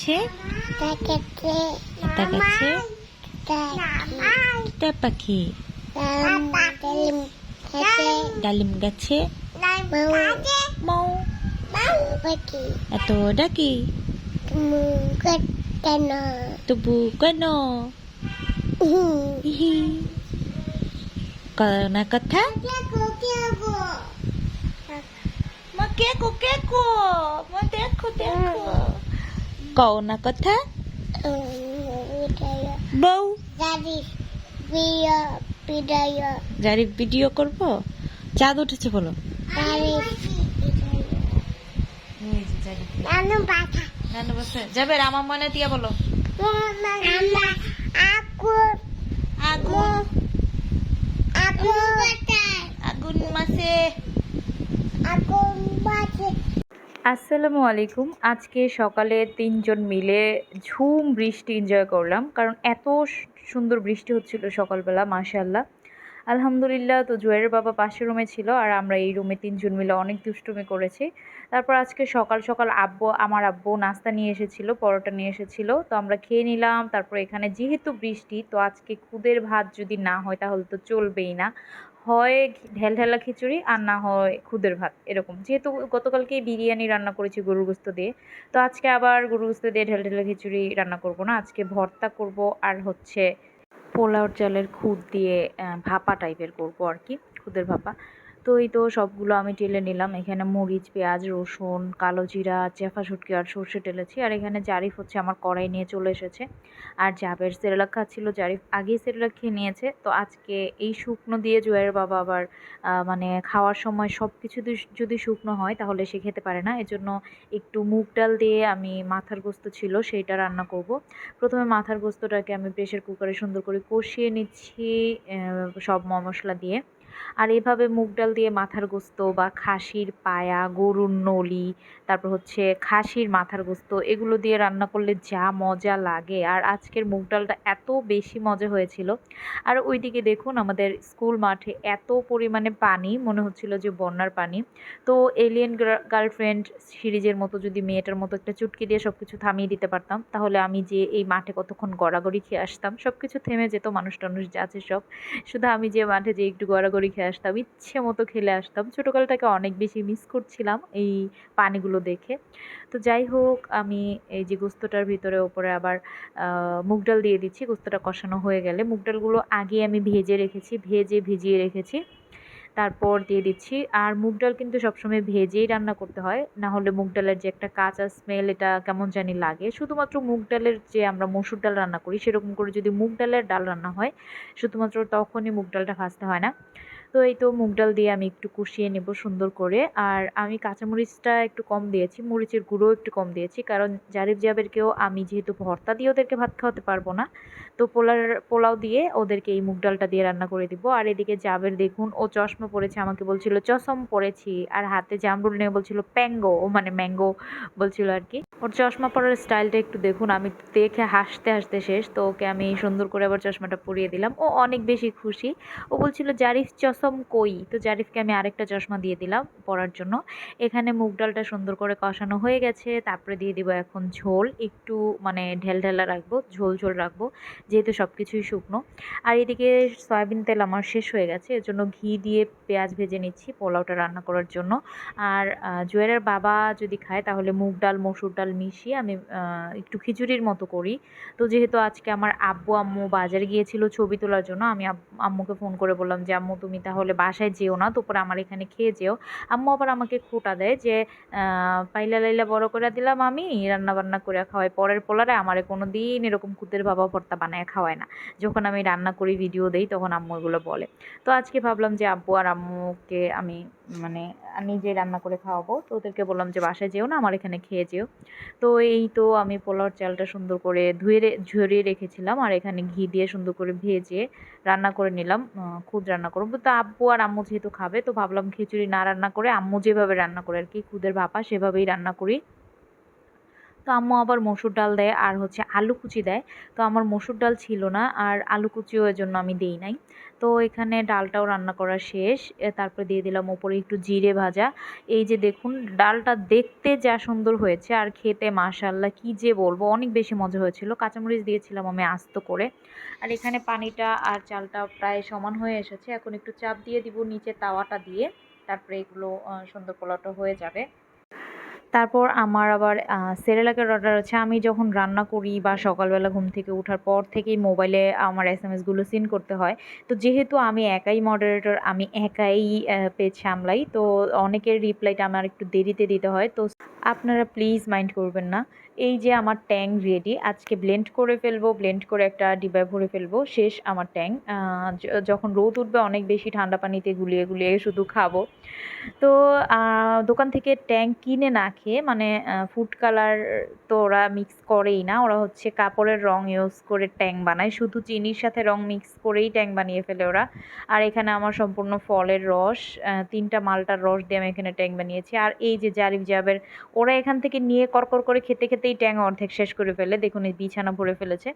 দেখাচ্ছে দেখাচ্ছে দেখাচ্ছে টিটা পাখি। ডালিম গাছে? মৌ। এত ডাকি। তবু কেন? হিহি না কথা? মা কেকো কেকো কও না কথা বউ প্রিয় ভিডিও করব? চাঁদ উঠেছে বলো। যাবে আমার মনে দিয়া বলো। আগুন মাসে। আসসালামু আলাইকুম। আজকে সকালে তিনজন মিলে ঝুম বৃষ্টি এনজয় করলাম, কারণ এত সুন্দর বৃষ্টি হচ্ছিল সকালবেলা মাশাল্লাহ আলহামদুলিল্লাহ, তো জুয়ের বাবা পাশের রুমে ছিল আর আমরা এই রুমে তিনজন মিলে অনেক দুষ্টুমি করেছি। তারপর আজকে সকাল সকাল আব্বু, আমার আব্বু নাস্তা নিয়ে এসেছিল, পরোটা নিয়ে এসেছিল, তো আমরা খেয়ে নিলাম। তারপর এখানে যেহেতু বৃষ্টি, তো আজকে খুদের ভাত যদি না হয় তাহলে তো চলবেই না। হয় ঢেল ঢেলা খিচুড়ি আর না হয় খুদের ভাত, এরকম। যেহেতু গতকালকে বিরিয়ানি রান্না করেছি গরুর গোস্ত দিয়ে, তো আজকে আবার গরুর গোস্ত দিয়ে ঢেল ঢেলা খিচুড়ি রান্না করব না। আজকে ভর্তা করব আর হচ্ছে পোলাওর চালের খুদ দিয়ে ভাপা টাইপের করব আর কি, খুদের ভাপা। তো এই তো সবগুলো আমি টেলে নিলাম। এখানে মরিচ, পেঁয়াজ, রসুন, কালো জিরা, চেফা শুটকি আর সর্ষে টেলেছি। আর এখানে জারিফ হচ্ছে আমার কড়াই নিয়ে চলে এসেছে। আর জাবের সেরেলাক খাচ্ছিল, জারিফ আগেই সেরেলাক খেয়ে নিয়েছে। তো আজকে এই শুকনো দিয়ে জুয়ের বাবা আবার মানে খাওয়ার সময় সব কিছু যদি শুকনো হয় তাহলে সে খেতে পারে না। এজন্য একটু মুগ ডাল দিয়ে আমি মাথার গোস্ত ছিল, সেইটা রান্না করব। প্রথমে মাথার গোস্তটাকে আমি প্রেশার কুকারে সুন্দর করে কষিয়ে নিচ্ছি সব মশলা দিয়ে। আর এভাবে মুগ ডাল দিয়ে মাথার গোস্ত বা খাসির পায়া, গরুর নলি, তারপর হচ্ছে খাসির মাথার গোস্ত, এগুলো দিয়ে রান্না করলে যা মজা লাগে। আর আজকের মুগ ডালটা এত বেশি মজা হয়েছিল। আর ওইদিকে দেখুন আমাদের স্কুল মাঠে এত পরিমাণে পানি, মনে হচ্ছিল যে বন্যার পানি। তো এলিয়েন গার্লফ্রেন্ড সিরিজের মতো যদি মেয়েটার মতো একটা চুটকি দিয়ে সব কিছু থামিয়ে দিতে পারতাম, তাহলে আমি যে এই মাঠে কতক্ষণ গড়াগড়ি খেয়ে আসতাম সব কিছু থেমে যেত মানুষ টানুষ যা আছে সব। শুধু আমি যে মাঠে যে একটু গড়াগড়ি খেয়ে আসতাম, ইচ্ছে মতো খেলে আসতাম। ছোটোকালটাকে অনেক বেশি মিস করছিলাম এই পানিগুলো দেখে। তো যাই হোক, আমি এই যে গোস্তটার ভিতরে ওপরে আবার মুগ ডাল দিয়ে দিচ্ছি, গোস্তটা কষানো হয়ে গেলে। মুগ ডালগুলো আগে আমি ভেজে রেখেছি, ভেজে ভিজিয়ে রেখেছি। তারপর দিয়ে দিচ্ছি। আর মুগ ডাল কিন্তু সবসময় ভেজেই রান্না করতে হয়। না হলে মুগ ডালের যে একটা কাঁচা স্মেল এটা কেমন জানি লাগে। শুধুমাত্র মুগ ডালের যে আমরা মসুর ডাল রান্না করি, সেরকম করে যদি মুগ ডালের ডাল রান্না হয়, শুধুমাত্র তখনই মুগ ডালটা ভাজতে হয় না। তো এই তো মুগ ডাল দিয়ে আমি একটু কষিয়ে নেব সুন্দর করে। আর আমি কাঁচামরিচটা একটু কম দিয়েছি, মরিচের গুঁড়ো একটু কম দিয়েছি। কারণ জারিফ জাবেরকেও আমি যেহেতু ভর্তা দিয়ে ওদেরকে ভাত খাওয়াতে পারব না, তো পোলার পোলাও দিয়ে ওদেরকে এই মুগ ডালটা দিয়ে রান্না করে দিব। আর এদিকে জাবের দেখুন, ও চশমা পরেছে, আমাকে বলছিল, চশম পরেছি। আর হাতে জামরুল নিয়ে বলছিল, প্যাঙ্গো। মানে ম্যাঙ্গো বলছিল আর কি। ওর চশমা পরার স্টাইলটা একটু দেখুন, আমি দেখে হাসতে হাসতে শেষ। তো ওকে আমি সুন্দর করে আবার চশমাটা পরিয়ে দিলাম। ও অনেক বেশি খুশি। ও বলছিল, জারিফ চশম কই? তো জারিফকে আমি আরেকটা চশমা দিয়ে দিলাম পরার জন্য। এখানে মুগ ডালটা সুন্দর করে কষানো হয়ে গেছে, তারপরে দিয়ে দিব এখন ঝোল। একটু মানে ঢেল রাখব, ঝোল ঝোল রাখব, যেহেতু সব কিছুই শুকনো। আর এদিকে সয়াবিন তেল আমার শেষ হয়ে গেছে এর জন্য ঘি দিয়ে পেঁয়াজ ভেজে নিচ্ছি পোলাওটা রান্না করার জন্য। আর জুয়েলের বাবা যদি খায় তাহলে মুগ ডাল, মসুর ডাল মিশিয়ে আমি একটু খিচুড়ির মতো করি। তো যেহেতু আজকে আমার আব্বু, আম্মু বাজারে গিয়েছিল ছবি তোলার জন্য, আমি আম্মুকে ফোন করে বললাম যে, আম্মু, তুমি তাহলে বাসায় যেও না, দুপুরে আমার এখানে খেয়ে যেও। আম্মু আবার আমাকে খোটা দেয় যে পাইলা লাইলা বড় করে দিলাম আমি রান্না বান্না করে খাওয়াই। পরের পোলারে আমারে কোনো দিন এরকম খুদের বাবা ভর্তা বানায় খাওয়ায় না। যখন আমি রান্না করি ভিডিও দেই, তখন আম্মু এগুলো বলে। তো আজকে ভাবলাম যে আব্বু আর আম্মুকে আমি মানে নিজে রান্না করে খাওয়াবো। তো ওদেরকে বললাম যে, বাসায় যেও না, আমার এখানে খেয়ে যেও। তো এই তো আমি পোলাওর চালটা সুন্দর করে ধুয়ে ঝরিয়ে রেখেছিলাম। আর এখানে ঘি দিয়ে সুন্দর করে ভেজে রান্না করে নিলাম। খুদ রান্না করব। তো আব্বু আর আম্মু যেহেতু খাবে, তো ভাবলাম খিচুড়ি না রান্না করে আম্মু যেভাবে রান্না করে আর কি, খুদের ভাপা সেভাবেই রান্না করি। তো আম্মু আবার মসুর ডাল দেয় আর হচ্ছে আলু কুচি দেয়। তো আমার মসুর ডাল ছিল না আর আলু কুচিও এর জন্য আমি দিই নাই। তো এখানে ডালটাও রান্না করা শেষ। তারপরে দিয়ে দিলাম ওপরে একটু জিরে ভাজা। এই যে দেখুন, ডালটা দেখতে যা সুন্দর হয়েছে আর খেতে মাশাল্লাহ কি যে বলব, অনেক বেশি মজা হয়েছিল। কাঁচামরিচ দিয়েছিলাম আমি আস্ত করে। আর এখানে পানিটা আর চালটা প্রায় সমান হয়ে এসেছে। এখন একটু চাপ দিয়ে দিব নিচে তাওয়াটা দিয়ে। তারপরে এগুলো সুন্দর পোলাওটা হয়ে যাবে। তারপর আমার আবার সেরেলাকের অর্ডার আছে। আমি যখন রান্না করি বা সকালবেলা ঘুম থেকে ওঠার পর থেকেই মোবাইলে আমার এস এম এসগুলো সিন করতে হয়। তো যেহেতু আমি একাই মডারেটর আমি একাই পেজ সামলাই, তো অনেকের রিপ্লাইটা আমার একটু দেরিতে দিতে হয়। তো আপনারা প্লিজ মাইন্ড করবেন না। এই যে আমার ট্যাং রেডি আজকে ব্লেন্ড করে ফেলব ব্লেন্ড করে একটা ডিবায় ভরে ফেলব, শেষ আমার ট্যাং। যখন রোদ উঠবে, অনেক বেশি ঠান্ডা পানিতে গুলিয়ে গুলিয়ে শুধু খাব। তো দোকান থেকে ট্যাং কিনে না খেয়ে মানে ফুড কালার তো ওরা মিক্স করেই না। ওরা হচ্ছে কাপড়ের রং ইউজ করে ট্যাং বানায়। শুধু চিনির সাথে রং মিক্স করেই ট্যাং বানিয়ে ফেলে ওরা। আর এখানে আমার সম্পূর্ণ ফলের রস তিনটা মালটার রস দিয়ে আমি এখানে ট্যাং বানিয়েছি। আর এই যে জারিফ জাবের, ওরা এখান থেকে নিয়ে করকর করে খেতে খেতে খেতেই ট্যাং অর্ধেক শেষ করে ফেলে দেখুন এই বিছানা ভরে ফেলেছে।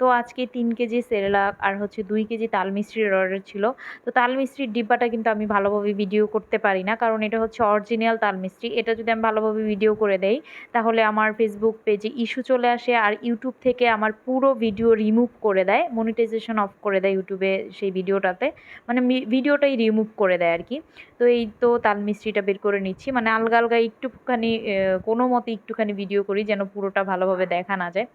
তো আজকে তিন কেজি সেরেলাক আর হচ্ছে দুই কেজি তাল মিস্ত্রির অর্ডার ছিল। তো তাল মিস্ত্রির ডিব্বাটা কিন্তু আমি ভালোভাবে ভিডিও করতে পারি না, কারণ এটা হচ্ছে অরিজিনাল তাল মিস্ত্রি এটা যদি আমি ভালোভাবে ভিডিও করে দেই, তাহলে আমার ফেসবুক পেজে ইস্যু চলে আসে আর ইউটিউব থেকে আমার পুরো ভিডিও রিমুভ করে দেয়। মনিটাইজেশন অফ করে দেয় ইউটিউবে সেই ভিডিওটাতে মানে ভিডিওটাই রিমুভ করে দেয় আর কি। তো এই তো তাল মিস্ত্রিটা বের করে নিচ্ছি। মানে আলগা আলগা একটুখানি কোনো মতে একটুখানি ভিডিও করি যেন পুরোটা ভালোভাবে দেখা না যায়।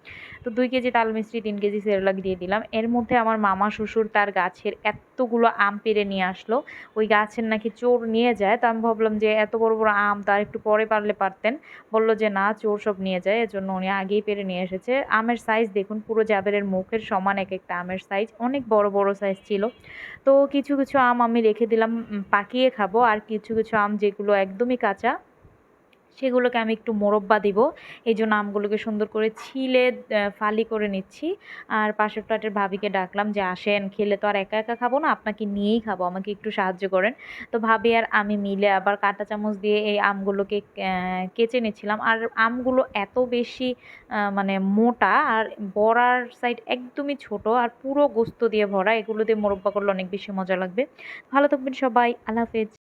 তো দুই কেজি তাল মিস্ত্রি তিন কেজি সেরেলাক দিয়ে দিলাম। এর মধ্যে আমার মামা শ্বশুর তার গাছের এতগুলো আম পেড়ে নিয়ে আসলো। ওই গাছের নাকি চোর নিয়ে যায়। তো আমি ভাবলাম যে এত বড় বড় আম তার একটু পরে পারলে পারতেন। বলল যে না, চোর সব নিয়ে যায়। এজন্য উনি আগেই পেরে নিয়ে এসেছে। আমের সাইজ দেখুন, পুরো জাবেরের মুখের সমান এক একটা আমের সাইজ অনেক বড় বড় সাইজ ছিল। তো কিছু কিছু আম আমি রেখে দিলাম পাকিয়ে খাব। আর কিছু কিছু আম যেগুলো একদমই কাঁচা সেগুলোকে আমি একটু মোরব্বা দিব। এই জন্য আমগুলোকে সুন্দর করে ছিলে ফালি করে নিচ্ছি। আর পাশের ফ্ল্যাটের ভাবিকে ডাকলাম যে, আসেন, খেলে তো আর একা একা খাব না, আপনাকে নিয়েই খাব, আমাকে একটু সাহায্য করেন। তো ভাবি আর আমি মিলে আবার কাঁটা চামচ দিয়ে এই আমগুলোকে কেচে নিচ্ছিলাম। আর আমগুলো এত বেশি মানে মোটা আর বড়ার সাইড একদমই ছোট আর পুরো গোস্ত দিয়ে ভরা, এগুলো দিয়ে মোরব্বা করলে অনেক বেশি মজা লাগবে। ভালো থাকবেন সবাই, আল্লাহ হাফেজ।